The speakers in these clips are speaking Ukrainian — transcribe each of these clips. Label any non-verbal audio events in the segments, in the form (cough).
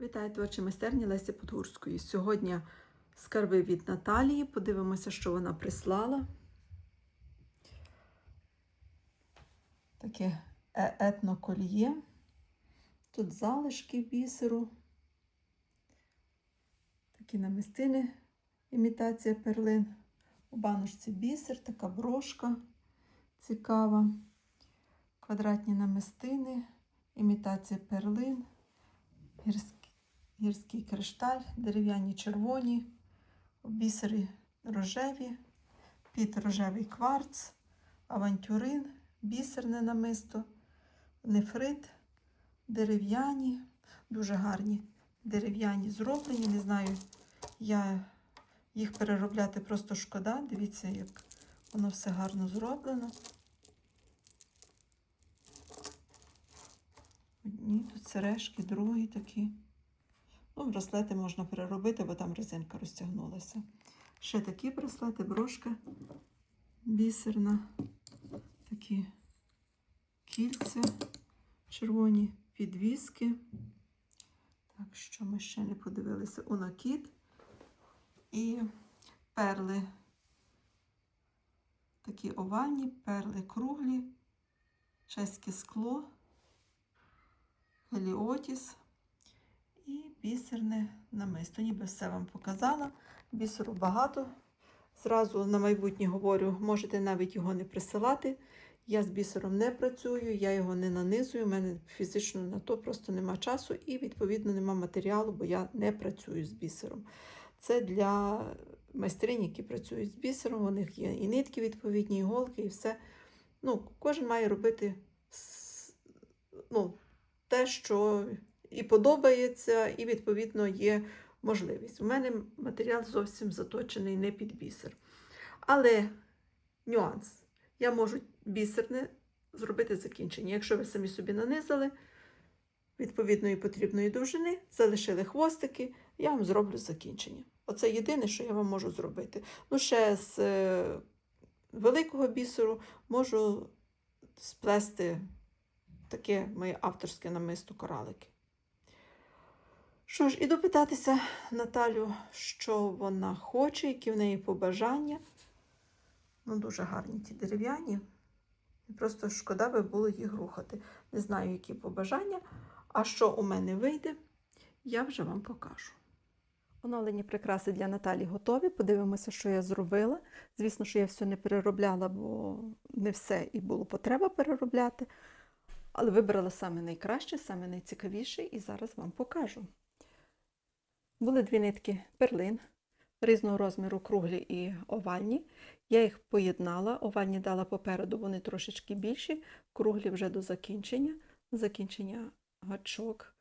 Вітаю творчі майстерні Лесі Подгурської. Сьогодні скарби від Наталії. Подивимося, що вона прислала. Таке е- етнокольє. Тут залишки бісеру. Такі намистини, імітація перлин. У баночці бісер, така брошка цікава. Квадратні намистини, імітація перлин гірський, гірський кришталь, дерев'яні червоні, бісери рожеві, під рожевий кварц, авантюрин, бісерне намисто, нефрит, дерев'яні, дуже гарні дерев'яні зроблені. Не знаю, я їх переробляти просто шкода. Дивіться, як воно все гарно зроблено. Одні тут сережки, другі такі. Ну, браслети можна переробити, бо там резинка розтягнулася. Ще такі браслети, брошка бісерна, такі кільця, червоні підвіски. Так, що ми ще не подивилися? У накид і перли. Такі овальні, перли круглі, чеське скло. Геліотіс і бісерне намисто. Ніби все вам показала. Бісеру багато. Зразу на майбутнє говорю, можете навіть його не присилати. Я з бісером не працюю, я його не нанизую, у мене фізично на то просто нема часу і, відповідно, нема матеріалу, бо я не працюю з бісером. Це для майстринь, які працюють з бісером, у них є і нитки відповідні, і голки, і все. Ну, Кожен має робити ну, те, що і подобається, і, відповідно, є можливість. У мене матеріал зовсім заточений не під бісер. Але нюанс. Я можу бісерне зробити закінчення. Якщо ви самі собі нанизали відповідної потрібної довжини, залишили хвостики, я вам зроблю закінчення. Оце єдине, що я вам можу зробити. Ну, ще з е, великого бісеру можу сплести таке моє авторське намисто коралики. Що ж, іду питатися Наталю, що вона хоче, які в неї побажання. Ну, дуже гарні ті дерев'яні. Просто шкода би було їх рухати. Не знаю, які побажання. А що у мене вийде, я вже вам покажу. Оновлені прикраси для Наталі готові. Подивимося, що я зробила. Звісно, що я все не переробляла, бо не все і було потреба переробляти. Але вибрала саме найкраще, саме найцікавіше, і зараз вам покажу. Були дві нитки перлин різного розміру, круглі і овальні. Я їх поєднала, овальні дала попереду, вони трошечки більші, круглі вже до закінчення, закінчення гачок.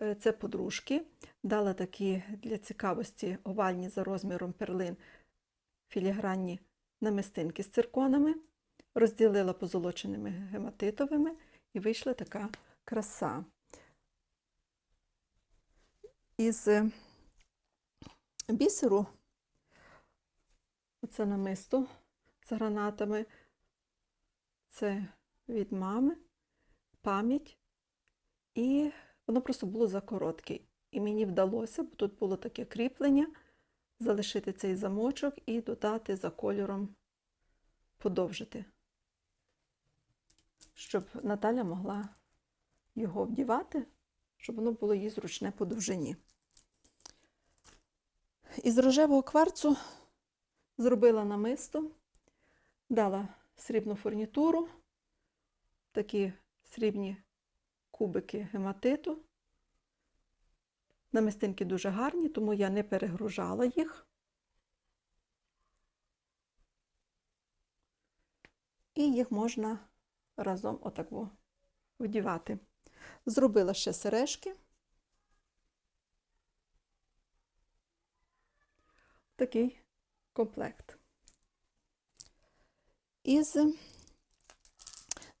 Е, Це подружки. Дала такі для цікавості овальні за розміром перлин філігранні намистинки з цирконами, розділила позолоченими гематитовими і вийшла така краса. Із бісеру, оце намисто з гранатами, це від мами, пам'ять, і воно просто було закоротке. І мені вдалося, бо тут було таке кріплення, залишити цей замочок і додати за кольором подовжити щоб Наталя могла його вдівати, щоб воно було їй зручне по довжині. Із рожевого кварцу зробила намисто, дала срібну фурнітуру, такі срібні кубики гематиту. Намистинки дуже гарні, тому я не перегружала їх. І їх можна разом отак вдівати. Зробила ще сережки. Такий комплект. Із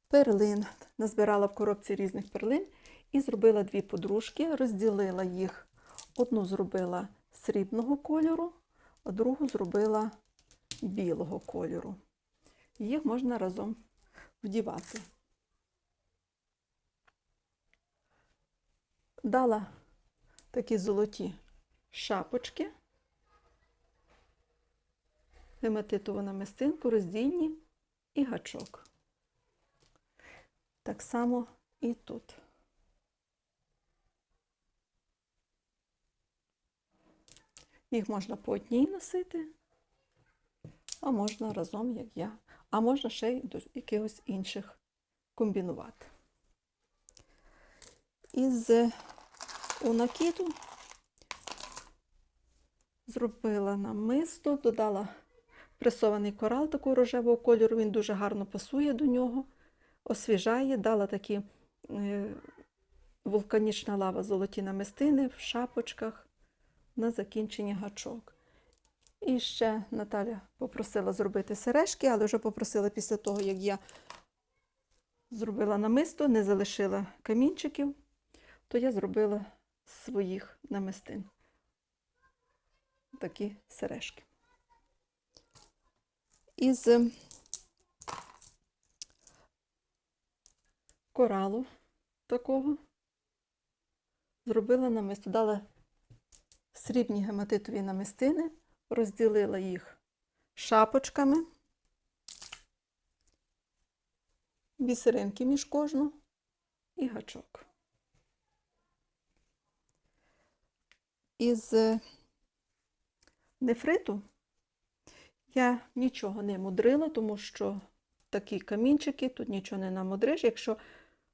перлин. Назбирала в коробці різних перлин і зробила дві подружки, розділила їх. Одну зробила срібного кольору, а другу зробила білого кольору. Їх можна разом вдівати. Дала такі золоті шапочки, гематитову намистинку, роздільні і гачок. Так само і тут. Їх можна по одній носити, а можна разом, як я, а можна ще й до якихось інших комбінувати. Із у накиду зробила намисто, додала пресований корал такого рожевого кольору, він дуже гарно пасує до нього, освіжає, дала такі е, вулканічна лава золоті намистини в шапочках на закінчення гачок. І ще Наталя попросила зробити сережки, але вже попросила після того, як я зробила намисто, не залишила камінчиків, то я зробила своїх намистин. Такі сережки. Із коралу такого зробила намисто. Дала срібні гематитові намистини, розділила їх шапочками, бісеринки між кожну і гачок. Із нефриту я нічого не мудрила, тому що такі камінчики, тут нічого не намудриш. Якщо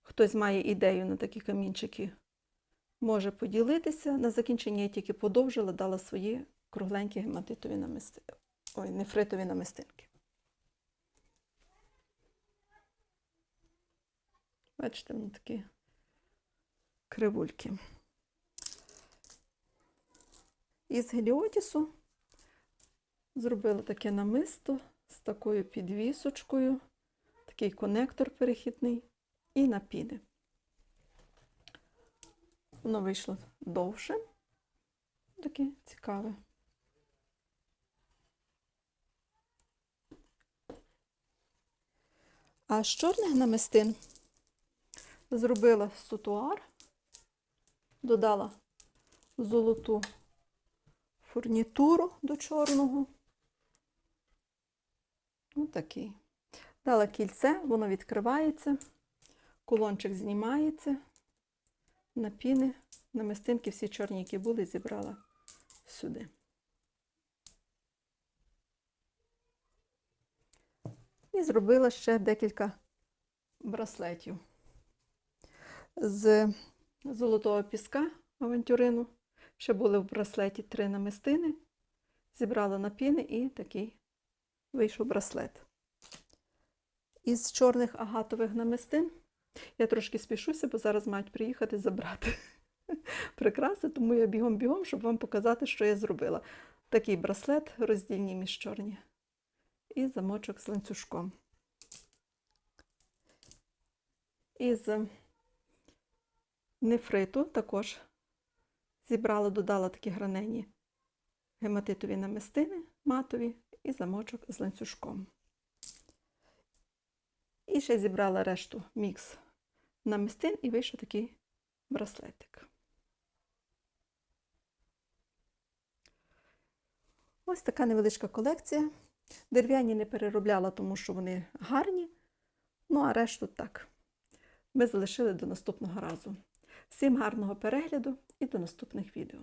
хтось має ідею на такі камінчики, може поділитися. На закінчення я тільки подовжила, дала свої кругленькі гематитові намисти... Ой, нефритові намистинки. Бачите, вони такі кривульки. Із геліотісу зробила таке намисто з такою підвісочкою, такий конектор перехідний і напіни. Воно вийшло довше, таке цікаве. А з чорних намистин зробила сутуар, додала золоту фурнітуру до чорного. Ось такий. Дала кільце, воно відкривається, кулончик знімається, напіни, намистинки всі чорні, які були, зібрала сюди. І зробила ще декілька браслетів з золотого піска авантюрину. Ще були в браслеті три намистини, зібрала напіни і такий вийшов браслет. Із чорних агатових намистин я трошки спішуся, бо зараз мають приїхати забрати (laughs) прикраси, тому я бігом-бігом, щоб вам показати, що я зробила. Такий браслет роздільні між чорні. І замочок з ланцюжком. Із нефриту також зібрала, додала такі гранені гематитові намистини матові і замочок з ланцюжком. І ще зібрала решту мікс намистин і вийшов такий браслетик. Ось така невеличка колекція. Дерев'яні не переробляла, тому що вони гарні. Ну, а решту так. Ми залишили до наступного разу. Всім гарного перегляду і до наступних відео.